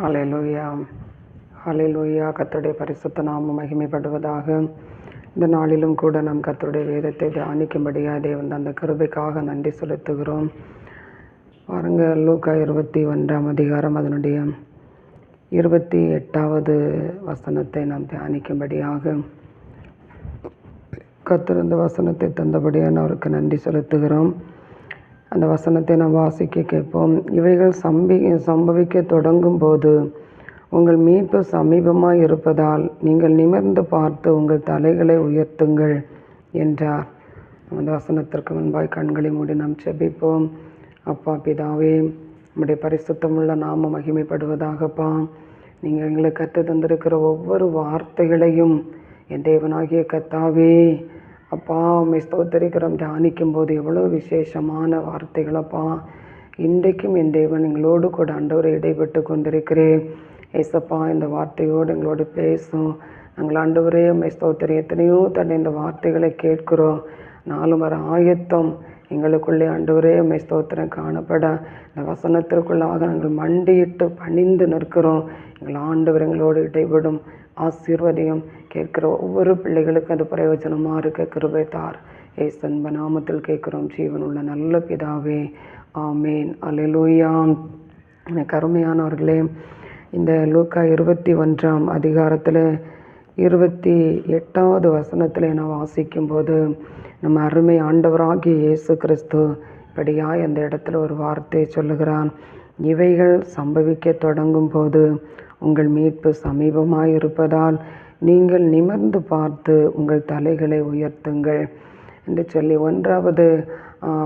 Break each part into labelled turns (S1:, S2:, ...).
S1: ஹalleluya ஹalleluya கத்தருடைய பரிசுத்த நாமம் மகிமைப்படுவதாக. இந்த நாளிலும் கூட நாம் கத்தருடைய வேதத்தை தியானிக்கும்படியாக தேவன் அந்த கிருபைக்காக நன்றி செலுத்துகிறோம். பாருங்க லூக்கா இருபத்தி ஒன்றாம் அதிகாரம் அதனுடைய இருபத்தி எட்டாவது வசனத்தை நாம் தியானிக்கும்படியாக. கத்திருந்த வசனத்தை தந்தபடியான அவருக்கு நன்றி செலுத்துகிறோம். அந்த வசனத்தை நாம் வாசிக்க கேட்போம். இவைகள் சம்பி சம்பவிக்க தொடங்கும் போது உங்கள் மீட்பு சமீபமாக இருப்பதால் நீங்கள் நிமிர்ந்து பார்த்து உங்கள் தலைகளை உயர்த்துங்கள் என்றார். அந்த வசனத்திற்கு முன்பாய் கண்களை மூடி நாம் செபிப்போம் அப்பா பிதாவே நம்முடைய பரிசுத்தமுள்ள நாம மகிமைப்படுவதாகப்பா. நீங்கள் எங்களுக்கு கற்று தந்திருக்கிற ஒவ்வொரு வார்த்தைகளையும் என் தேவனாகிய கத்தாவே அப்பா உண்மை ஸ்தோத்தரிக்கிறோம். தியானிக்கும் போது எவ்வளோ விசேஷமான வார்த்தைகளப்பா இன்றைக்கும் என் தேவன் எங்களோடு கூட ஆண்டவரை இடைப்பட்டு கொண்டிருக்கிறேன். ஏசப்பா இந்த வார்த்தையோடு எங்களோடு பேசும். நாங்கள் ஆண்டவரே உண்மை ஸ்தோத்திரம் எத்தனையோ தடை இந்த வார்த்தைகளை கேட்கிறோம். நாலும் வர ஆயத்தம் எங்களுக்குள்ளே ஆண்டவரே உண்மை ஸ்தோத்திரம் காணப்பட. இந்த வசனத்திற்குள்ளாக நாங்கள் மண்டியிட்டு பணிந்து நிற்கிறோம். எங்கள் ஆண்டவர் எங்களோடு இடைபடும் ஆசீர்வதியும் கேட்கிற ஒவ்வொரு பிள்ளைகளுக்கும் அது பிரயோஜனமாக இருக்க கிருபை தார் ஏசன்ப நாமத்தில் கேட்குறோம். ஜீவனுள்ள நல்ல பிதாவே ஆமேன். அலையிலூயாம் எனக்கு அருமையானவர்களே இந்த லூக்கா இருபத்தி ஒன்றாம் அதிகாரத்தில் இருபத்தி எட்டாவது வசனத்தில் நான் வாசிக்கும்போது நம்ம அருமை ஆண்டவராகிய இயேசு கிறிஸ்து படியாக அந்த இடத்துல ஒரு வார்த்தை சொல்லுகிறான். இவைகள் சம்பவிக்க தொடங்கும் போது உங்கள் மீட்பு சமீபமாக இருப்பதால் நீங்கள் நிமிர்ந்து பார்த்து உங்கள் தலைகளை உயர்த்துங்கள் என்று சொல்லி ஒன்றாவது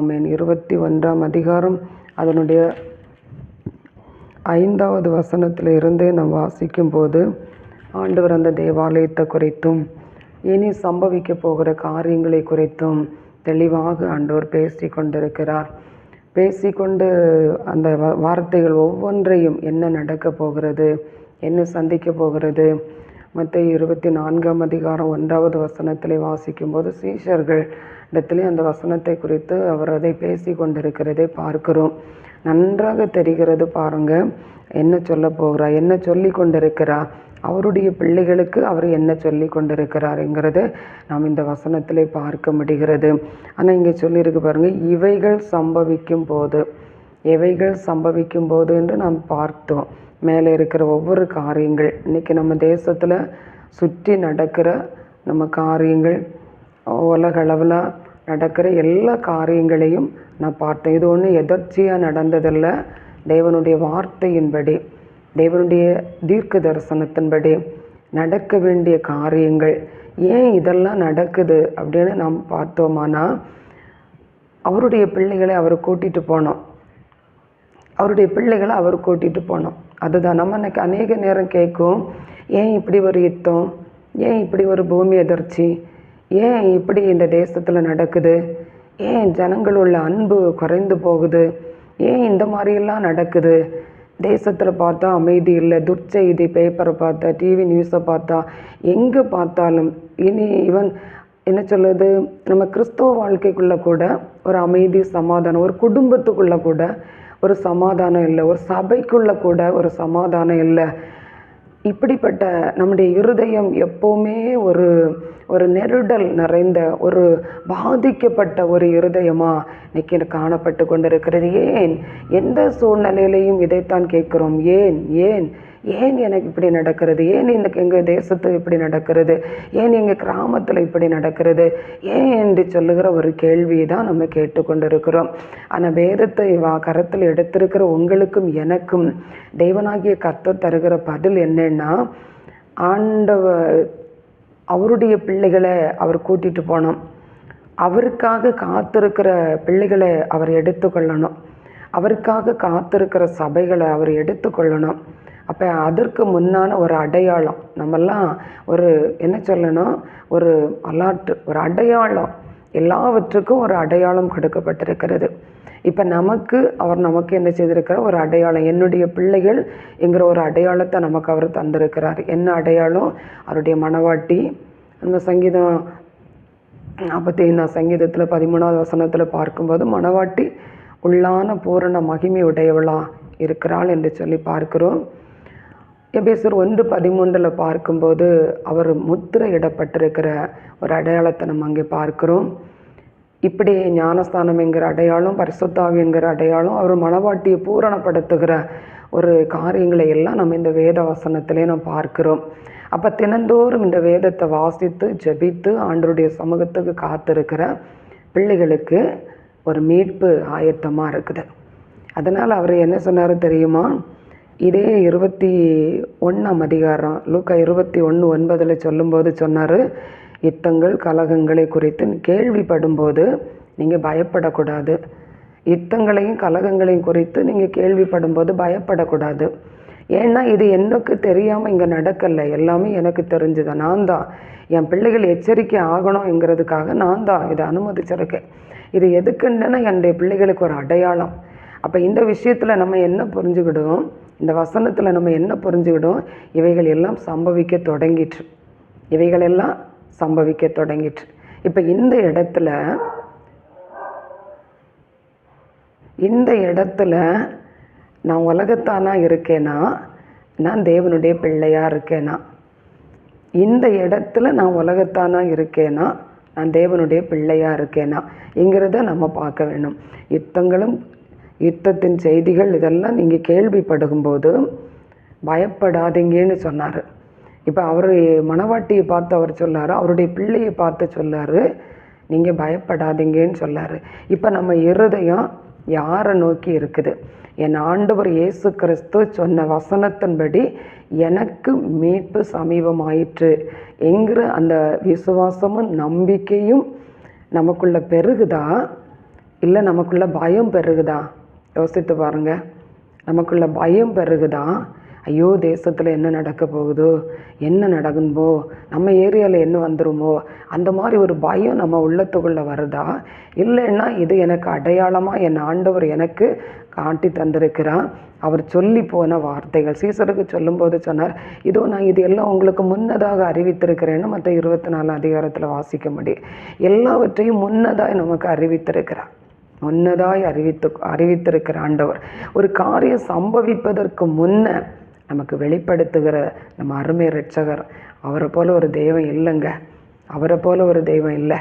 S1: மீன் இருபத்தி ஒன்றாம் அதிகாரம் அதனுடைய ஐந்தாவது வசனத்தில் இருந்தே நாம் வாசிக்கும் போது ஆண்டவர் அந்த தேவாலயத்தை குறித்தும் இனி சம்பவிக்க போகிற காரியங்களை குறித்தும் தெளிவாக ஆண்டவர் பேசி கொண்டிருக்கிறார். பேசிக்கொண்டு அந்த வார்த்தைகள் ஒவ்வொன்றையும் என்ன நடக்க போகிறது என்ன சந்திக்க போகிறது மற்ற இருபத்தி நான்காம் அதிகாரம் ஒன்றாவது வசனத்திலே வாசிக்கும்போது சீஷர்கள் இடத்திலே அந்த வசனத்தை குறித்து அவர் அதை பேசி கொண்டிருக்கிறதை பார்க்கிறோம். நன்றாக தெரிகிறது பாருங்க என்ன சொல்ல போகிறா என்ன சொல்லி கொண்டிருக்கிறார் அவருடைய பிள்ளைகளுக்கு அவர் என்ன சொல்லி கொண்டிருக்கிறாருங்கிறத நாம் இந்த வசனத்திலே பார்க்க முடிகிறது. ஆனால் இங்கே சொல்லியிருக்கு பாருங்க இவைகள் சம்பவிக்கும் போது எவைகள் சம்பவிக்கும் போது என்று நாம் பார்த்தோம். மேலே இருக்கிற ஒவ்வொரு காரியங்கள். இன்றைக்கி நம்ம தேசத்தில் சுற்றி நடக்கிற நம்ம காரியங்கள் உலக அளவில் நடக்கிற எல்லா காரியங்களையும் நான் பார்த்தேன். இது ஒன்றும் எதர்ச்சியாக நடந்ததில்ல. தேவனுடைய வார்த்தையின்படி தேவனுடைய தீர்க்க தரிசனத்தின்படி நடக்க வேண்டிய காரியங்கள். ஏன் இதெல்லாம் நடக்குது அப்படின்னு நாம் பார்த்தோமானா அவருடைய பிள்ளைகளை அவர் கூட்டிகிட்டு போனோம். அவருடைய பிள்ளைகளை அவர் கூட்டிகிட்டு போனோம். அதுதான். நம்ம அன்றைக்கி அநேக நேரம் கேட்கும் ஏன் இப்படி ஒரு யுத்தம்? ஏன் இப்படி ஒரு பூமி எதிர்ச்சி ஏன் இப்படி இந்த தேசத்தில் நடக்குது? ஏன் ஜனங்கள் உள்ள அன்பு குறைந்து போகுது? ஏன் இந்த மாதிரியெல்லாம் நடக்குது? தேசத்தில் பார்த்தா அமைதி இல்லை. துர்ச்செய்தி பேப்பரை பார்த்தா டிவி நியூஸை பார்த்தா எங்கே பார்த்தாலும் இனி ஈவன் என்ன சொல்லுது நம்ம கிறிஸ்தவ வாழ்க்கைக்குள்ளே கூட ஒரு அமைதி சமாதானம் ஒரு குடும்பத்துக்குள்ளே கூட ஒரு சமாதானம் இல்லை ஒரு சபைக்குள்ளே கூட ஒரு சமாதானம் இல்லை. இப்படிப்பட்ட நம்முடைய இருதயம் எப்போவுமே ஒரு ஒரு நெருடல் நிறைந்த ஒரு பாதிக்கப்பட்ட ஒரு இருதயமாக இன்னைக்கு காணப்பட்டு கொண்டிருக்கிறது. ஏன்? எந்த சூழ்நிலையிலையும் இதைத்தான் கேட்குறோம். ஏன்? ஏன்? ஏன் எனக்கு இப்படி நடக்கிறது? ஏன் இந்த எங்கள் தேசத்தில் இப்படி நடக்கிறது? ஏன் எங்கள் கிராமத்தில் இப்படி நடக்கிறது? ஏன் என்று சொல்லுகிற ஒரு கேள்வியை தான் நம்ம கேட்டுக்கொண்டிருக்கிறோம் ஆனால் வேதத்தை வா கரத்தில் எடுத்திருக்கிற உங்களுக்கும் எனக்கும் தெய்வனாகிய கத்த தருகிற பதில் என்னன்னா ஆண்டவர் அவருடைய பிள்ளைகளை அவர் கூட்டிகிட்டு போனோம். அவருக்காக காத்திருக்கிற பிள்ளைகளை அவர் எடுத்துக்கொள்ளணும் அவருக்காக காத்திருக்கிற சபைகளை அவர் எடுத்துக்கொள்ளணும் அப்போ அதற்கு முன்னான ஒரு அடையாளம் நம்மெல்லாம் ஒரு என்ன சொல்லணும்? ஒரு அலாட்டு ஒரு அடையாளம். எல்லாவற்றுக்கும் ஒரு அடையாளம் கொடுக்கப்பட்டிருக்கிறது. இப்போ நமக்கு அவர் நமக்கு என்ன செய்திருக்கிறார்? ஒரு அடையாளம். என்னுடைய பிள்ளைகள் என்கிற ஒரு அடையாளத்தை நமக்கு அவர் தந்திருக்கிறார். என்ன அடையாளம்? அவருடைய மனவாட்டி. நம்ம சங்கீதம் நாற்பத்தி ஐந்தாம் சங்கீதத்தில் பதிமூணாவது வசனத்தில் பார்க்கும்போது மனவாட்டி உள்ளான பூரண மகிமை உடையவளா இருக்கிறாள் என்று சொல்லி பார்க்கிறோம். எபேசர் ஒன்று பதிமூன்றில் பார்க்கும்போது அவர் முத்திரை இடப்பட்டிருக்கிற ஒரு அடையாளத்தை நம்ம அங்கே பார்க்கிறோம். இப்படி ஞானஸ்தானம் என்கிற அடையாளம் பரிசுத்தாவி என்கிற அடையாளம் அவர் மனவாட்டியை பூரணப்படுத்துகிற ஒரு காரியங்களை எல்லாம் நம்ம இந்த வேத வசனத்திலே நம்ம பார்க்கிறோம். அப்போ தினந்தோறும் இந்த வேதத்தை வாசித்து ஜெபித்து ஆண்டருடைய சமூகத்துக்கு காத்திருக்கிற பிள்ளைகளுக்கு ஒரு மீட்பு ஆயத்தமாக இருக்குது. அதனால் அவர் என்ன சொன்னார் தெரியுமா? இதே இருபத்தி ஒன்றாம் அதிகாரம் லூக்கா இருபத்தி ஒன்று ஒன்பதில் சொல்லும்போது சொன்னார் யுத்தங்கள் கலகங்களை குறித்து கேள்விப்படும்போது நீங்கள் பயப்படக்கூடாது. யுத்தங்களையும் கலகங்களையும் குறித்து நீங்கள் கேள்விப்படும்போது பயப்படக்கூடாது. ஏன்னா இது எனக்கு தெரியாமல் இங்கே நடக்கலை. எல்லாமே எனக்கு தெரிஞ்சுது. நான் தான். என் பிள்ளைகள் எச்சரிக்கை ஆகணுங்கிறதுக்காக நான் தான் இதை அனுமதிச்சிருக்கேன். இது எதுக்குன்னா என்னுடைய பிள்ளைகளுக்கு ஒரு அடையாளம். அப்போ இந்த விஷயத்தில் நம்ம என்ன புரிஞ்சுக்கிடுவோம்? இந்த வசனத்தில் நம்ம என்ன புரிஞ்சுக்கிடும் இவைகள் எல்லாம் சம்பவிக்க தொடங்கிற்று. இவைகளெல்லாம் சம்பவிக்க தொடங்கிற்று. இப்போ இந்த இடத்துல இந்த இடத்துல நான் உலகத்தானா இருக்கேனா? நான் தேவனுடைய பிள்ளையாக இருக்கேனா? இந்த இடத்துல நான் உலகத்தானா இருக்கேனா? நான் தேவனுடைய பிள்ளையாக இருக்கேனா? என்கிறத நம்ம பார்க்க வேணும் யுத்தங்களும் யுத்தத்தின் செய்திகள் இதெல்லாம் நீங்கள் கேள்விப்படுகும்போது பயப்படாதீங்கன்னு சொன்னார். இப்போ அவர் மணவாட்டியை பார்த்து அவர் சொல்லார் அவருடைய பிள்ளையை பார்த்து சொல்லார் நீங்கள் பயப்படாதீங்கன்னு சொல்லார் இப்போ நம்ம இருதயம் யாரை நோக்கி இருக்குது? என் ஆண்டவர் இயேசு கிறிஸ்து சொன்ன வசனத்தின்படி எனக்கு மீட்பு சமீபமாயிற்று என்கிற அந்த விசுவாசமும் நம்பிக்கையும் நமக்குள்ள பெருகுதா? இல்லை நமக்குள்ள பயம் பெருகுதா? யோசித்து பாருங்க. நமக்குள்ள பயம் பெருகுதான் ஐயோ தேசத்தில் என்ன நடக்க போகுதோ? என்ன நடக்கும்போ? நம்ம ஏரியாவில் என்ன வந்துருமோ? அந்த மாதிரி ஒரு பயம் நம்ம உள்ளத்துக்குள்ளே வருதா? இல்லைன்னா இது எனக்கு அடையாளமாக என் ஆண்டவர் எனக்கு காட்டி தந்திருக்கிறான் அவர் சொல்லி போன வார்த்தைகள். சீசருக்கு சொல்லும்போது சொன்னார் இதோ நான் இது எல்லாம் உங்களுக்கு முன்னதாக அறிவித்திருக்கிறேன்னு மற்ற இருபத்தி நாலு அதிகாரத்தில் வாசிக்க முடியும். எல்லாவற்றையும் முன்னதாக நமக்கு அறிவித்திருக்கிறான் முன்னதாய் அறிவித்து அறிவித்திருக்கிற ஆண்டவர். ஒரு காரியம் சம்பவிப்பதற்கு முன்ன நமக்கு வெளிப்படுத்துகிற நம்ம அருமை ரட்சகர் அவரை போல ஒரு தெய்வம் இல்லைங்க. அவரை போல ஒரு தெய்வம் இல்லை.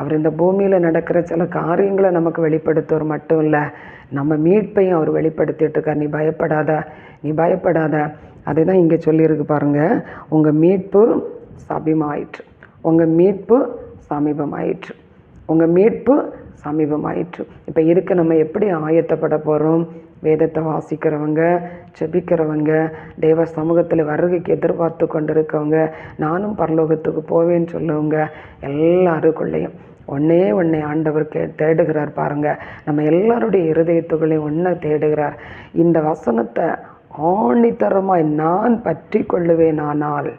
S1: அவர் இந்த பூமியில் நடக்கிற சில காரியங்களை நமக்கு வெளிப்படுத்துவர் மட்டும் இல்லை நம்ம மீட்பையும் அவர் வெளிப்படுத்திட்டு இருக்கார். நீ பயப்படாத நீ பயப்படாத. அதை தான் இங்கே சொல்லியிருக்கு பாருங்கள் உங்கள் மீட்பு சமீபமாயிற்று. உங்கள் மீட்பு சமீபமாயிற்று. உங்கள் மீட்பு சமீபமாயிற்று. இப்போ இதுக்கு நம்ம எப்படி ஆயத்தப்பட போகிறோம் வேதத்தை வாசிக்கிறவங்க செபிக்கிறவங்க தேவ சமூகத்தில் வருகைக்கு எதிர்பார்த்து கொண்டிருக்கவங்க நானும் பரலோகத்துக்கு போவேன்னு சொல்லுவங்க எல்லாருக்குள்ளேயும். ஒன்னே ஒன்னே ஆண்டவர் கே தேடுகிறார் பாருங்க. நம்ம எல்லாருடைய இருதயத்துகளையும் ஒன்றை தேடுகிறார். இந்த வசனத்தை ஆணித்தரமாய் நான் பற்றி கொள்ளுவேனானால்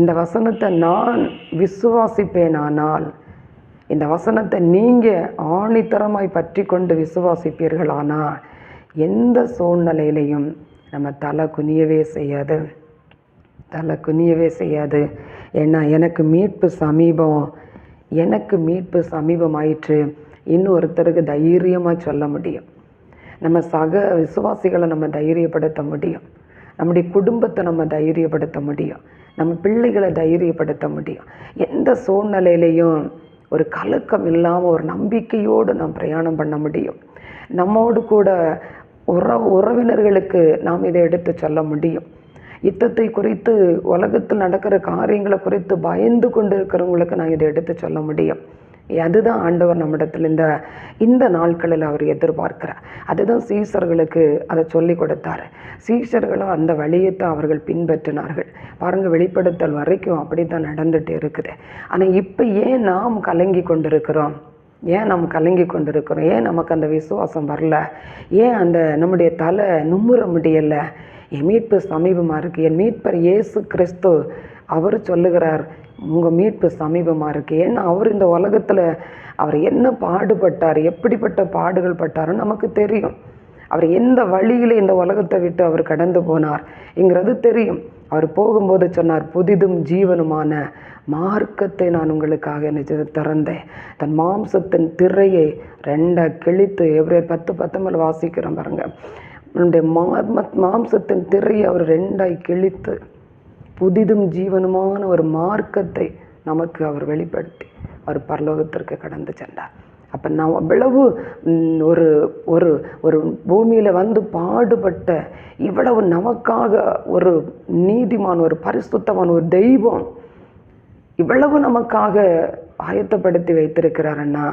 S1: இந்த வசனத்தை நான் விசுவாசிப்பேனானால் இந்த வசனத்தை நீங்கள் ஆணித்தரமாய் பற்றி கொண்டு விசுவாசிப்பீர்களானா எந்த சூழ்நிலையிலையும் நம்ம தலை குனியவே செய்யாது. தலை குனியவே செய்யாது. ஏன்னா எனக்கு மீட்பு சமீபம் எனக்கு மீட்பு சமீபம் ஆயிற்று இன்னொருத்தருக்கு தைரியமாக சொல்ல முடியும். நம்ம சக விசுவாசிகளை நம்ம தைரியப்படுத்த முடியும். நம்முடைய குடும்பத்தை நம்ம தைரியப்படுத்த முடியும். நம்ம பிள்ளைகளை தைரியப்படுத்த முடியும். எந்த சூழ்நிலையிலையும் ஒரு கலக்கம் இல்லாமல் ஒரு நம்பிக்கையோடு நாம் பிரயாணம் பண்ண முடியும். நம்மோடு கூட உற உறவினர்களுக்கு நாம் இதை எடுத்து சொல்ல முடியும். யுத்தத்தை குறித்து உலகத்தில் நடக்கிற காரியங்களை குறித்து பயந்து கொண்டு இருக்கிறவங்களுக்கு நான் இதை எடுத்து சொல்ல முடியும். அதுதான் ஆண்டவர் நம்மிடத்தில் இந்த இந்த நாட்களில் அவர் எதிர்பார்க்கிறார். அதுதான் சீசர்களுக்கு அதை சொல்லி கொடுத்தாரு. சீசர்களும் அந்த வழியைத்தான் அவர்கள் பின்பற்றினார்கள். பாருங்கள் வெளிப்படுத்தல் வரைக்கும் அப்படி தான் நடந்துட்டு இருக்குது. ஆனால் இப்போ ஏன் நாம் கலங்கி கொண்டிருக்கிறோம்? ஏன் நம்ம கலங்கி கொண்டிருக்கிறோம்? ஏன் நமக்கு அந்த விசுவாசம் வரல? ஏன் அந்த நம்முடைய தலை நும்முற முடியலை? என் மீட்பு சமீபமாக இருக்குது என் மீட்பர் இயேசு கிறிஸ்து அவர் சொல்லுகிறார் உங்கள் மீட்பு சமீபமாக இருக்குது ஏன்னா அவர் இந்த உலகத்தில் அவர் என்ன பாடுபட்டார் எப்படிப்பட்ட பாடுகள் பட்டாருன்னு நமக்கு தெரியும். அவர் எந்த வழியில் இந்த உலகத்தை விட்டு அவர் கடந்து போனார்ங்கிறது தெரியும். அவர் போகும்போது சொன்னார் புதிதும் ஜீவனுமான மார்க்கத்தை நான் உங்களுக்காக நினைச்சது திறந்தேன். தன் மாம்சத்தின் திரையை ரெண்டாக கிழித்து எவ்ரேர் பத்து பத்தொம்பது வாசிக்கிறோம் பாருங்க. நம்முடைய மாம்சத்தின் திரையை அவர் ரெண்டாய் கிழித்து புதிதும் ஜீவனுமான ஒரு மார்க்கத்தை நமக்கு அவர் வெளிப்படுத்தி அவர் பரலோகத்திற்கு கடந்து சென்றார். அப்போ நான் அவ்வளவு ஒரு ஒரு ஒரு பூமியில் வந்து பாடுபட்ட இவ்வளவு நமக்காக ஒரு நீதிமான் ஒரு பரிசுத்தமான ஒரு தெய்வம் இவ்வளவு நமக்காக ஆயத்தப்படுத்தி வைத்திருக்கிறாருன்னா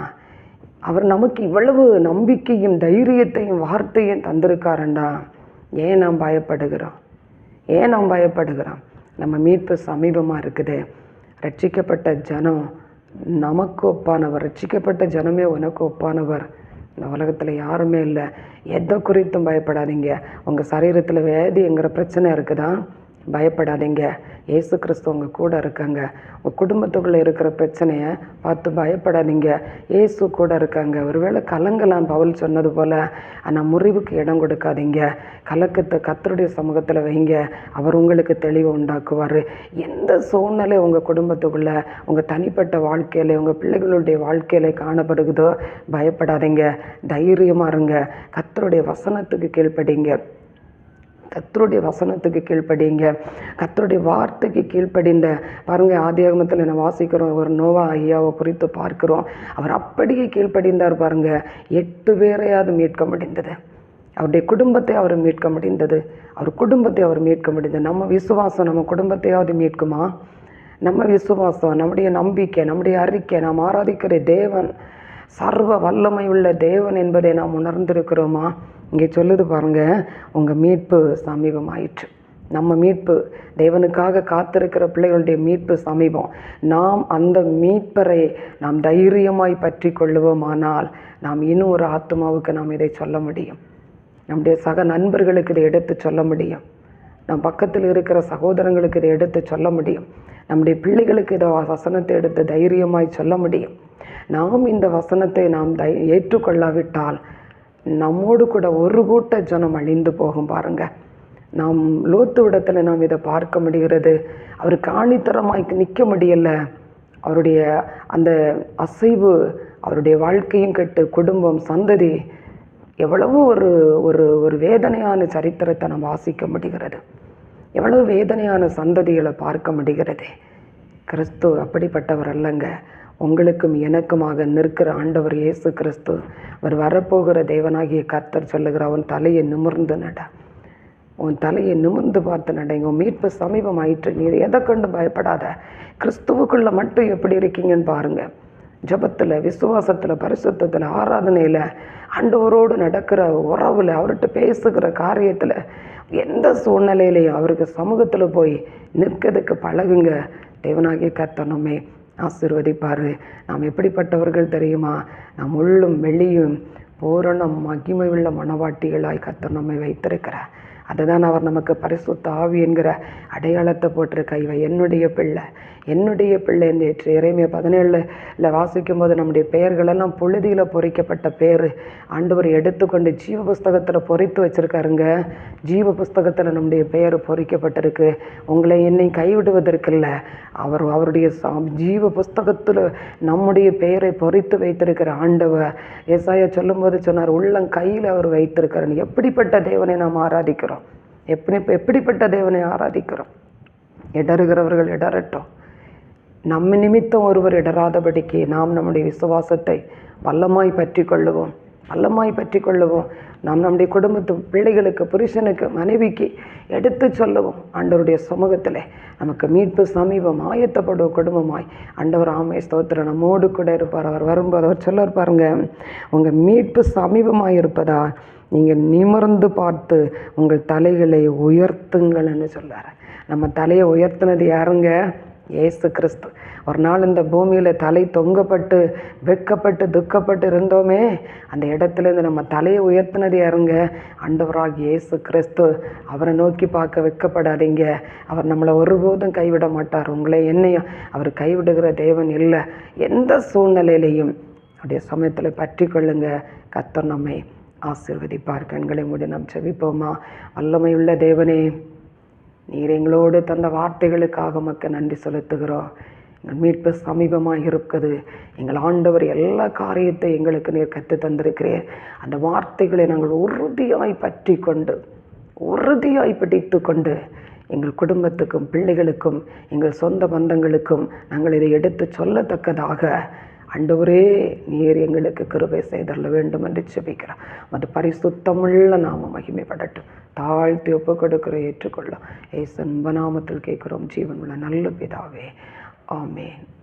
S1: அவர் நமக்கு இவ்வளவு நம்பிக்கையும் தைரியத்தையும் வார்த்தையும் தந்திருக்காரண்டா ஏன் நாம் பயப்படுகிறோம்? ஏன் நாம் பயப்படுகிறோம்? நம்ம மீட்பு சமீபமாக இருக்குது. ரட்சிக்கப்பட்ட ஜனம் நமக்கு ஒப்பானவர். ரட்சிக்கப்பட்ட ஜனமே உனக்கு ஒப்பானவர். இந்த உலகத்தில் யாருமே இல்லை. எதை குறித்தும் பயப்படாதீங்க. உங்கள் சரீரத்தில் வேதிங்கிற பிரச்சனை இருக்குதா? பயப்படாதீங்க. ஏசு கிறிஸ்து உங்கள் கூட இருக்காங்க. உங்கள் குடும்பத்துக்குள்ளே இருக்கிற பிரச்சனையை பார்த்து பயப்படாதீங்க. ஏசு கூட இருக்காங்க. ஒருவேளை கலங்கலாம் பவுல் சொன்னது போல் ஆனால் முறிவுக்கு இடம் கொடுக்காதீங்க. கலக்கத்தை கத்தருடைய சமூகத்தில் வைங்க. அவர் உங்களுக்கு தெளிவை உண்டாக்குவார். எந்த சூழ்நிலை உங்கள் குடும்பத்துக்குள்ளே உங்கள் தனிப்பட்ட வாழ்க்கையில் உங்கள் பிள்ளைகளுடைய வாழ்க்கையில் காணப்படுகுதோ பயப்படாதீங்க. தைரியமாக இருங்க. கத்தருடைய வசனத்துக்கு கீழ்ப்படிங்க. கத்தருடைய வசனத்துக்கு கீழ்ப்படிங்க கத்தருடைய வார்த்தைக்கு கீழ்ப்படிந்த பாருங்க ஆதியாகமத்தில் நான் வாசிக்கிறோம் ஒரு நோவா ஐயாவை குறித்து பார்க்கிறோம். அவர் அப்படியே கீழ்ப்படிந்தார் பாருங்க எட்டு பேரையாவது மீட்க முடிந்தது அவருடைய குடும்பத்தை அவர் மீட்க முடிந்தது அவர் குடும்பத்தை அவர் மீட்க முடிந்தது நம்ம விசுவாசம் நம்ம குடும்பத்தையாவது மீட்குமா? நம்ம விசுவாசம் நம்முடைய நம்பிக்கை நம்முடைய அறிக்கை நாம் ஆராதிக்கிற தேவன் சர்வ வல்லமை உள்ள தேவன் என்பதை நாம் உணர்ந்திருக்கிறோமா? இங்கே சொல்லுது பாருங்க உங்கள் மீட்பு சமீபமாயிற்று. நம்ம மீட்பு தேவனுக்காக காத்திருக்கிற பிள்ளைகளுடைய மீட்பு சமீபம். நாம் அந்த மீட்பரை நாம் தைரியமாய் பற்றி கொள்ளுவோமானால் நாம் இன்னும் ஒரு ஆத்மாவுக்கு நாம் இதை சொல்ல முடியும். நம்முடைய சக நண்பர்களுக்கு இதை எடுத்து சொல்ல முடியும். நம் பக்கத்தில் இருக்கிற சகோதரங்களுக்கு இதை எடுத்து சொல்ல முடியும். நம்முடைய பிள்ளைகளுக்கு இதை வசனத்தை எடுத்து தைரியமாய் சொல்ல முடியும். நாம் இந்த வசனத்தை நாம் தை ஏற்றுக்கொள்ளாவிட்டால் நம்மோடு கூட ஒரு கூட்ட ஜனம் அழிந்து போகும் பாருங்க. நாம் லோத்து இடத்துல நாம் இதை பார்க்க முடிகிறது. அவர் காணித்தரமாய் நிற்க முடியல. அவருடைய அந்த அசைவு அவருடைய வாழ்க்கையும் கெட்டு குடும்பம் சந்ததி எவ்வளவு ஒரு ஒரு ஒரு வேதனையான சரித்திரத்தை நாம் வாசிக்க முடிகிறது. எவ்வளவு வேதனையான சந்ததிகளை பார்க்க முடிகிறது. கிறிஸ்து அப்படிப்பட்டவர் அல்லங்க. உங்களுக்கும் எனக்குமாக நிற்கிற ஆண்டவர் இயேசு கிறிஸ்து. அவர் வரப்போகிற தேவனாகிய கர்த்தர் சொல்லுகிற அவன் தலையை நிமிர்ந்து நட. உன் தலையை நிமிர்ந்து பார்த்து நடைங்க உன் மீட்பு சமீபம் ஆயிற்று. நீ எதை கண்டு பயப்படாத? கிறிஸ்துவுக்குள்ளே மட்டும் எப்படி இருக்கீங்கன்னு பாருங்கள் ஜபத்தில் விசுவாசத்தில் பரிசுத்தத்தில் ஆராதனையில் ஆண்டவரோடு நடக்கிற உறவில் அவர்கிட்ட பேசுகிற காரியத்தில் எந்த சூழ்நிலையிலையும் அவருக்கு சமூகத்தில் போய் நிற்கிறதுக்கு பழகுங்க. தேவனாகிய கத்தனமே ஆசிர்வதிப்பார். நாம் எப்படிப்பட்டவர்கள் தெரியுமா? நம் உள்ளும் வெளியும் பூரணம் மகிமையுள்ள மனவாட்டிகளாய் கத்தர் நம்மை வைத்திருக்கிறார். அதுதான் அவர் நமக்கு பரிசுத்த ஆவி என்கிற அடையாளத்தை போட்டிருக்க. இவன் என்னுடைய பிள்ளை என்னுடைய பிள்ளை நேற்று இறைமையை பதினேழுல வாசிக்கும் போது நம்முடைய பெயர்களெல்லாம் புழுதியில் பொறிக்கப்பட்ட பேர். ஆண்டவர் எடுத்துக்கொண்டு ஜீவ புஸ்தகத்தில் பொறித்து வச்சுருக்காருங்க. ஜீவ புஸ்தகத்தில் நம்முடைய பெயர் பொறிக்கப்பட்டிருக்கு. உங்களை என்னை கைவிடுவதற்கில்ல. அவர் அவருடைய சா- ஜீவ புஸ்தகத்தில் நம்முடைய பெயரை பொறித்து வைத்திருக்கிற ஆண்டவர். ஏசாயா சொல்லும்போது சொன்னார் உள்ளம் கையில் அவர் வைத்திருக்கிறார். எப்படிப்பட்ட தேவனை நாம் ஆராதிக்கிறோம்? எப்படி எப்படிப்பட்ட தேவனை ஆராதிக்கிறோம்? இடறுகிறவர்கள் இடறட்டும். நம்ம நிமித்தம் ஒருவர் இடராதபடிக்கு நாம் நம்முடைய விசுவாசத்தை வல்லமாய் பற்றி கொள்ளுவோம் வல்லமாய் பற்றி கொள்ளவும் நாம் நம்முடைய குடும்பத்து பிள்ளைகளுக்கு புருஷனுக்கு மனைவிக்கு எடுத்து சொல்லவும் ஆண்டவருடைய சமூகத்தில் நமக்கு மீட்பு சமீபம் ஆயத்தப்படும் குடும்பமாய். ஆண்டவர் ஆமை ஸ்தோத்திரம். நம்மோடு கூட இருப்பார். அவர் வரும்போது அவர் சொல்ல பாருங்க உங்கள் மீட்பு சமீபமாக இருப்பதா நீங்கள் நிமிர்ந்து பார்த்து உங்கள் தலைகளை உயர்த்துங்கள்னு சொல்றாரு. நம்ம தலையை உயர்த்தினது யாருங்க? இயேசு கிறிஸ்து. ஒரு நாள் இந்த பூமியில் தலை தொங்கப்பட்டு வெட்கப்பட்டு துக்கப்பட்டு இருந்தோமே அந்த இடத்துலேருந்து நம்ம தலையை உயர்த்தினது யாருங்க? அண்டவராக இயேசு கிறிஸ்து. அவரை நோக்கி பார்க்க வெட்கப்படாதீங்க. அவர் நம்மளை ஒருபோதும் கைவிட மாட்டார். உங்களை என்னையும் அவர் கைவிடுகிற தேவன் இல்லை. எந்த சூழ்நிலையிலையும் அப்படியே சமயத்தில் பற்றி கொள்ளுங்க. கத்தர் நம்மை ஆசீர்வதிப்பார். கண்களை மூடி நாம் செவிப்போமா வல்லமையுள்ள தேவனே நீர் எங்களோடு தந்த வார்த்தைகளுக்காக மக்கள் நன்றி செலுத்துகிறோம். எங்கள் மீட்பு சமீபமாக இருக்குது எங்கள் ஆண்டவர் எல்லா காரியத்தை எங்களுக்கு நீர் கற்று தந்திருக்கிறேன் அந்த வார்த்தைகளை நாங்கள் உறுதியாய் பற்றி கொண்டு உறுதியாய் பிடித்து கொண்டு எங்கள் குடும்பத்துக்கும் பிள்ளைகளுக்கும் எங்கள் சொந்த பந்தங்களுக்கும் நாங்கள் இதை எடுத்து சொல்லத்தக்கதாக ஆண்டவரே நீர் எங்களுக்கு கிருபை செய்தள்ள வேண்டும் என்று செபிக்கிறோம் அது பரிசுத்தமுள்ள நாம மகிமைப்படட்டும். தாழ்த்தி ஒப்பு கொடுக்கிற ஏற்றுக்கொள்ளும். ஏசன் நாமத்தில் கேட்கிறோம். ஜீவன் உள்ள நல்ல பிதாவே. ஆமேன்.